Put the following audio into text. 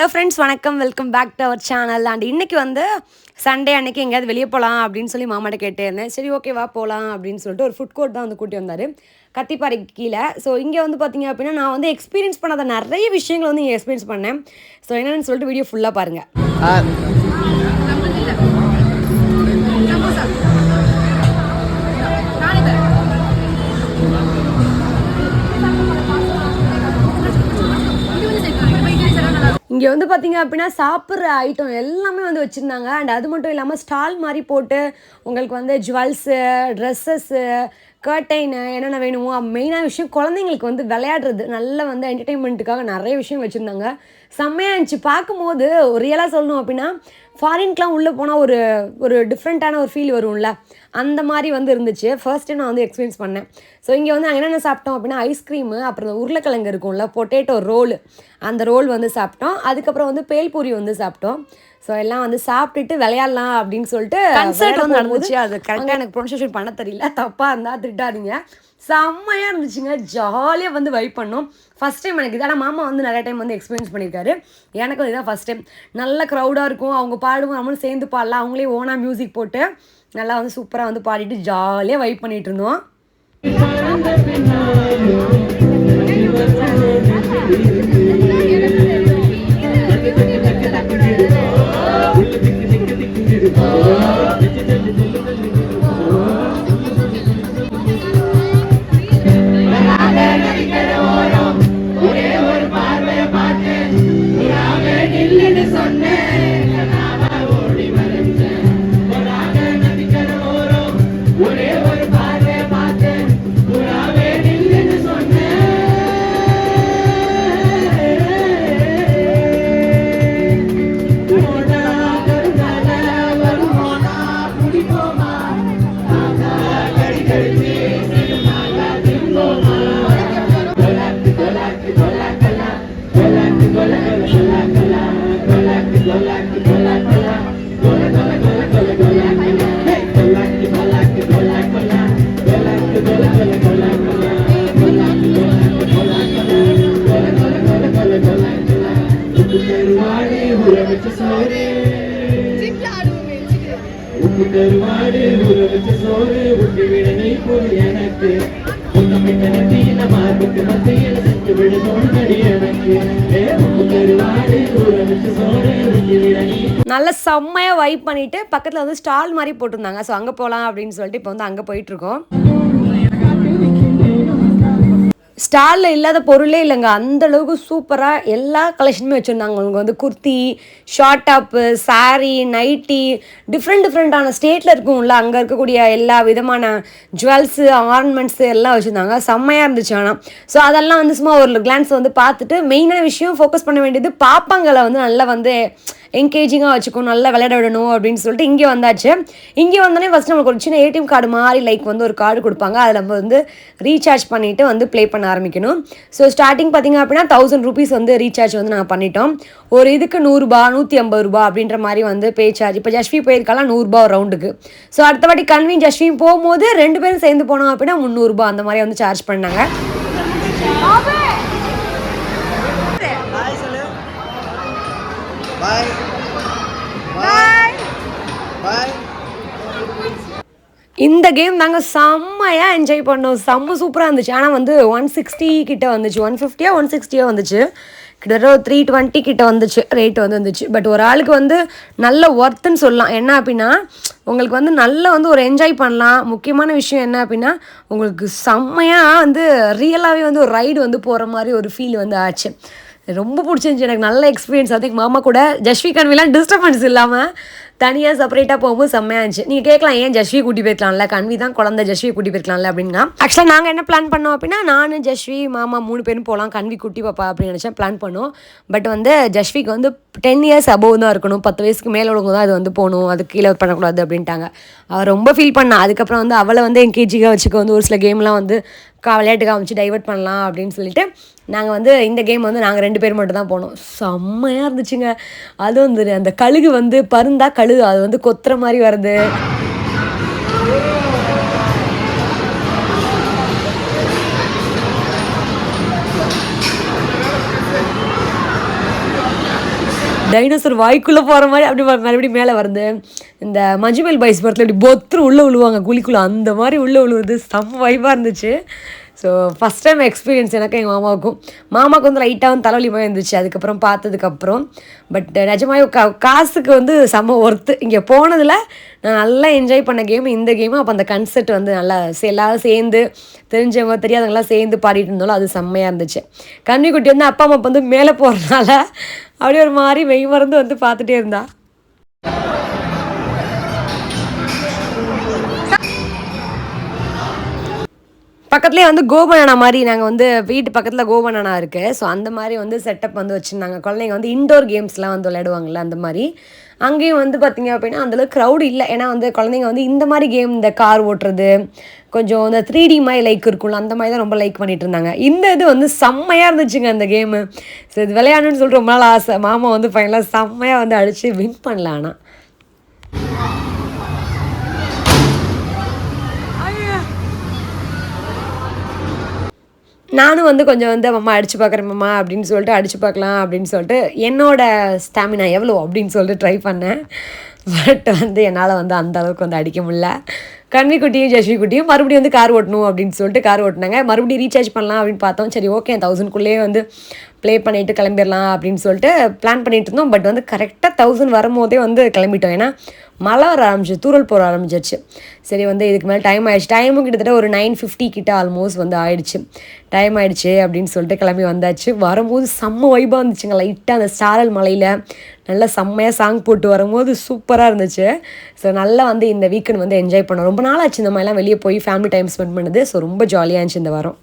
Hello friends வணக்கம். Welcome back to our channel and இன்றைக்கி வந்து சண்டே அன்னைக்கு எங்கேயாவது வெளியே போகலாம் அப்படின்னு சொல்லி மாமாட்ட கேட்டே இருந்தேன். சரி ஓகேவா போகலாம் அப்படின்னு சொல்லிட்டு ஒரு ஃபுட் கோர்ட் தான் வந்து கூட்டி வந்தார். கத்திப்பாறைக்கு கீழே. ஸோ இங்கே வந்து பார்த்தீங்க அப்படின்னா நான் வந்து எக்ஸ்பீரியன்ஸ் பண்ணாத நிறைய விஷயங்களை வந்து இங்கே எக்ஸ்பீரியன்ஸ் பண்ணேன். ஸோ என்னென்னு சொல்லிட்டு வீடியோ ஃபுல்லாக பாருங்கள் இங்கே வந்து பார்த்தீங்க அப்படின்னா சாப்பிட்ற ஐட்டம் எல்லாமே வந்து வச்சுருந்தாங்க. அண்ட் அது மட்டும் இல்லாமல் ஸ்டால் மாதிரி போட்டு உங்களுக்கு வந்து ஜுவல்ஸு ட்ரெஸ்ஸஸ்ஸு கர்டைனு என்னென்ன வேணுமோ மெயினாக விஷயம் குழந்தைங்களுக்கு வந்து விளையாடுறது. நல்ல வந்து என்டர்டெயின்மெண்ட்டுக்காக நிறைய விஷயம் வச்சுருந்தாங்க. செம்மையாக இருந்துச்சு. பார்க்கும்போது ரியலாக சொல்லணும் அப்படின்னா ஃபாரின்க்கெலாம் உள்ளே போனால் ஒரு ஒரு டிஃப்ரெண்ட்டான ஒரு ஃபீல் வரும்ல. அந்த மாதிரி வந்து இருந்துச்சு. ஃபர்ஸ்ட் டைம் நான் வந்து எக்ஸ்பீரியன்ஸ் பண்ணேன். ஸோ இங்கே வந்து நாங்கள் என்னென்ன சாப்பிட்டோம் அப்படின்னா ஐஸ்கிரீமு அப்புறம் இந்த உருளைக்கிழங்கு இருக்கும்ல பொட்டேட்டோ ரோல் அந்த ரோல் வந்து சாப்பிட்டோம். அதுக்கப்புறம் வந்து பேல்பூரி வந்து சாப்பிட்டோம். ஸோ எல்லாம் வந்து சாப்பிட்டுட்டு விளையாடலாம் அப்படின்னு சொல்லிட்டு கன்சர்ட் வந்து நடந்துச்சு. அது கரெக்டாக எனக்கு ப்ரொனன்சியேஷன் பண்ண தெரியல. தப்பாக இருந்தால் திட்டாதீங்க செம்மையாக இருந்துச்சுங்க. ஜாலியாக வந்து வைப் பண்ணோம். ஃபஸ்ட் டைம் எனக்கு இது. ஆனால் மாமா வந்து நிறைய டைம் வந்து எக்ஸ்பீரியன்ஸ் பண்ணியிருக்காரு. எனக்கு இதுதான் ஃபஸ்ட் டைம் நல்ல க்ரௌடாக இருக்கும். அவங்க பாடுவோம். நம்மளும் சேர்ந்து பாடலாம். அவங்களே ஓனாக மியூசிக் போட்டு நல்லா வந்து சூப்பராக வந்து பாடிட்டு ஜாலியாக வைப் பண்ணிகிட்டு இருந்தோம். கருவாடு ஊற வச்ச சோறு உண்டு விட நீ போது எனக்கு. முத்தமிட்ட நெத்தியில மார்புக்கு மத்தியில் செஞ்சு விட தோணுதடி எனக்கு. ஏ, உப்பு கருவாடு ஊற வச்ச சோறு உண்டு விட நீ நல்ல செம்மையாக வைப் பண்ணிட்டு பக்கத்தில் வந்து ஸ்டால் மாதிரி போட்டிருந்தாங்க. ஸோ அங்கே போகலாம் அப்படின்னு சொல்லிட்டு இப்போ வந்து அங்கே போயிட்டுருக்கோம் ஸ்டாலில் இல்லாத பொருளே இல்லைங்க. அந்த அளவுக்கு சூப்பராக எல்லா கலெக்ஷனுமே வச்சுருந்தாங்க. உங்களுக்கு வந்து kurti short top sari nightie different டிஃப்ரெண்ட்டான ஸ்டேட்டில் இருக்கும்ல. அங்கே இருக்கக்கூடிய எல்லா விதமான ஜுவல்ஸு ஆர்னமெண்ட்ஸு எல்லாம் வச்சுருந்தாங்க. செம்மையாக இருந்துச்சு ஆனால் ஸோ அதெல்லாம் வந்து சும்மா ஒரு கிளான்ஸ் வந்து பார்த்துட்டு மெயினான விஷயம் ஃபோக்கஸ் பண்ண வேண்டியது பாப்பாங்களை வந்து நல்லா வந்து என்கேஜிங்காக வச்சுக்கணும் நல்லா விளையாட விடணும் அப்படின்னு சொல்லிட்டு இங்கே வந்தாச்சு. இங்கே வந்தோடனே ஃபஸ்ட் நம்மளுக்கு ஒரு சின்ன ஏடிஎம் கார்டு மாதிரி லைக் வந்து ஒரு கார்டு கொடுப்பாங்க. அதில் நம்ம வந்து ரீசார்ஜ் பண்ணிவிட்டு வந்து ப்ளே பண்ண ஆரம்பிக்கணும். ஸோ ஸ்டார்டிங் பார்த்திங்க அப்படின்னா தௌசண்ட் ருபீஸ் வந்து ரீசார்ஜ் வந்து நாங்கள் பண்ணிட்டோம். ஒரு இதுக்கு நூறுரூபா நூற்றி ஐம்பது ரூபா அப்படின்ற மாதிரி வந்து பே சார்ஜ் இப்போ ஜஸ்வி போயிருக்கலாம் நூறுரூபா ஒரு ரவுண்டுக்கு ஸோ அடுத்த வாட்டி கன்வீன் ஜஸ்வி போகும்போது ரெண்டு பேரும் சேர்ந்து போனோம் அப்படின்னா முந்நூறுரூபா அந்த மாதிரி வந்து சார்ஜ் பண்ணாங்க. இந்த கேம் நாங்கள் செம்மையாக என்ஜாய் பண்ணோம். செம்ம சூப்பராக இருந்துச்சு. ஆனால் வந்து ஒன் சிக்ஸ்டி கிட்ட வந்துச்சு. ஒன் ஃபிஃப்டியாக ஒன் சிக்ஸ்டியாக வந்துச்சு. கிட்டத்தட்ட ஒரு த்ரீ டுவெண்ட்டி கிட்ட வந்துச்சு. ரேட் வந்து வந்துச்சு. பட் ஒரு ஆளுக்கு வந்து நல்ல ஒர்த்துன்னு சொல்லலாம். என்ன அப்படின்னா உங்களுக்கு வந்து நல்லா வந்து ஒரு என்ஜாய் பண்ணலாம். முக்கியமான விஷயம் என்ன அப்படின்னா உங்களுக்கு செம்மையாக வந்து ரியலாகவே வந்து ஒரு ரைடு வந்து போகிற மாதிரி ஒரு ஃபீல் வந்து ஆச்சு. ரொம்ப பிடிச்சிருந்துச்சி. எனக்கு நல்ல எக்ஸ்பீரியன்ஸ் அதுக்கு மாமா கூட ஜஸ்வி கன்விலாம் டிஸ்டர்பன்ஸ் இல்லாமல் தனியாக செப்பரேட்டாக போகும்போது செம்மையாக இருந்துச்சு. நீங்கள் கேட்கலாம் ஏன் ஜஸ்வி கூட்டி போயிருக்கலாம்ல? கன்வி தான் குழந்தை ஜஸ்வி கூட்டி போயிருக்கலாம்ல அப்படின்னா. ஆக்சுவலாக நாங்கள் என்ன பிளான் பண்ணோம் அப்படின்னா நான் ஜஸ்வி மாமா மூணு பேரும் போகலாம் கன்வி குட்டி பாப்பா அப்படின்னு நினச்சா பிளான் பண்ணோம். பட் வந்து ஜஸ்விக்கு வந்து டென் இயர்ஸ் அபோவ் தான் இருக்கணும். பத்து வயசுக்கு மேலே உள்ளவங்க தான் அது வந்து போகணும். அது கீழே பண்ணக்கூடாது அப்படின்ட்டாங்க. அவள் ரொம்ப ஃபீல் பண்ணா. அதுக்கப்புறம் வந்து அவளை வந்து என்கேஜிக்காக வச்சுக்க வந்து ஒரு சில கேம்லாம் வந்து கா விளையாட்டு காமிச்சு டைவெர்ட் பண்ணலாம் அப்படின்னு சொல்லிட்டு நாங்கள் வந்து இந்த கேம் வந்து நாங்கள் ரெண்டு பேர் மட்டும் தான் போனோம். செம்மையாக இருந்துச்சுங்க. அதுவும் வந்து அந்த கழுகு வந்து பருந்தா கழுகு அது வந்து கொத்துற மாதிரி வருது டைனோசர் வாய்க்குள்ளே போகிற மாதிரி அப்படி மறுபடியும் மேலே வருது. இந்த மஞ்சுமேல் பாய்ஸ் படத்தில் இப்படி பொத்துரு உள்ளே விழுவாங்க குழிக்குள்ளே. அந்த மாதிரி உள்ளே விழுவுறது செம்ம வைப்பாக இருந்துச்சு. ஸோ ஃபஸ்ட் டைம் எக்ஸ்பீரியன்ஸ் எனக்கு எங்கள் மாமாவுக்கும். மாமாவுக்கு வந்து லைட்டாக வந்து தலைவலி போய் இருந்துச்சு. அதுக்கப்புறம் பார்த்ததுக்கப்புறம். பட் நிஜமாவே கா காசுக்கு வந்து செம்ம ஒர்த்து இங்கே போனதில் நான் நல்லா என்ஜாய் பண்ண கேம் இந்த கேமும் அப்போ அந்த கன்செர்ட் வந்து நல்லா சே- எல்லாரும் சேர்ந்து தெரிஞ்சவங்க தெரியாதவங்களாம் சேர்ந்து பாடிட்டு இருந்தாலும் அது செம்மையாக இருந்துச்சு. கன்னிக்குட்டி வந்து அப்பா அம்மா வந்து மேலே போகிறதுனால அப்படியே ஒரு மாதிரி மெய் மறந்து வந்து பார்த்துட்டே இருந்தாள் பக்கத்துலேயே வந்து கோபனானா மாதிரி நாங்கள் வந்து வீட்டு பக்கத்தில் கோபனானா இருக்குது ஸோ அந்த மாதிரி வந்து செட்டப் வந்து வச்சுருந்தாங்க. குழந்தைங்க வந்து இன்டோர் கேம்ஸ்லாம் வந்து விளையாடுவாங்கள்ல அந்த மாதிரி. அங்கேயும் வந்து பார்த்திங்க அப்படின்னா அந்தளவுக்கு க்ரௌட் இல்லை. ஏன்னா வந்து குழந்தைங்க வந்து இந்த மாதிரி கேம் இந்த கார் ஓட்டுறது கொஞ்சம் இந்த த்ரீ டி மாதிரி லைக் இருக்கும்ல அந்த மாதிரி தான் ரொம்ப லைக் பண்ணிட்டு இருந்தாங்க. இந்த இது வந்து செம்மையாக இருந்துச்சுங்க அந்த கேமு ஸோ இது விளையாடணும்னு சொல்லிட்டு ரொம்ப நாள் ஆசை. மாமா வந்து ஃபைனலாக செம்மையாக வந்து அடித்து வின் பண்ணல ஆனால் நானும் வந்து கொஞ்சம் வந்து அம்மா அடித்து பார்க்குறேன் மாமா அப்படின்னு சொல்லிட்டு அடித்து பார்க்கலாம் அப்படின்னு சொல்லிட்டு என்னோட ஸ்டாமினா எவ்வளோ அப்படின்னு சொல்லிட்டு ட்ரை பண்ணேன். பட் வந்து என்னால் வந்து அந்த அளவுக்கு வந்து அடிக்க முடியல. கன்னிக்குட்டியும் ஜெஷ்வி குட்டியும் மறுபடியும் வந்து கார் ஓட்டணும் அப்படின்னு சொல்லிட்டு கார் ஓட்டினாங்க. மறுபடியும் ரீசார்ஜ் பண்ணலாம் அப்படின்னு பார்த்தோம். சரி ஓகே தௌசண்ட்குள்ளேயே வந்து ப்ளே பண்ணிவிட்டு கிளம்பிடலாம் அப்படின்னு சொல்லிட்டு பிளான் பண்ணிகிட்டு இருந்தோம். பட் வந்து கரெக்டாக தௌசண்ட் வரும்போதே வந்து கிளம்பிட்டோம். ஏன்னா மழை வர ஆரம்பிச்சு தூரல் போட ஆரம்பிச்சிருச்சு. சரி வந்து இதுக்கு மேலே டைம் ஆயிடுச்சு. டைமும் கிட்டத்தட்ட ஒரு நைன் ஃபிஃப்டி கிட்ட ஆல்மோஸ்ட் வந்து ஆயிடுச்சு. டைம் ஆயிடுச்சு அப்படின்னு சொல்லிட்டு கிளம்பி வந்தாச்சு. வரும்போது செம்ம வைபாக இருந்துச்சுங்க. லைட்டாக அந்த ஸ்டாரல் மலையில் நல்லா செம்மையாக சாங் போட்டு வரும்போது சூப்பராக இருந்துச்சு. ஸோ நல்லா வந்து இந்த வீக்கெண்ட் வந்து என்ஜாய் பண்ணோம். ரொம்ப நாள் ஆச்சு இந்த மாதிரிலாம் வெளியே போய் ஃபேமிலி டைம் ஸ்பெண்ட் பண்ணுது. ஸோ ரொம்ப ஜாலியாக இருந்துச்சு இந்த வாரம்.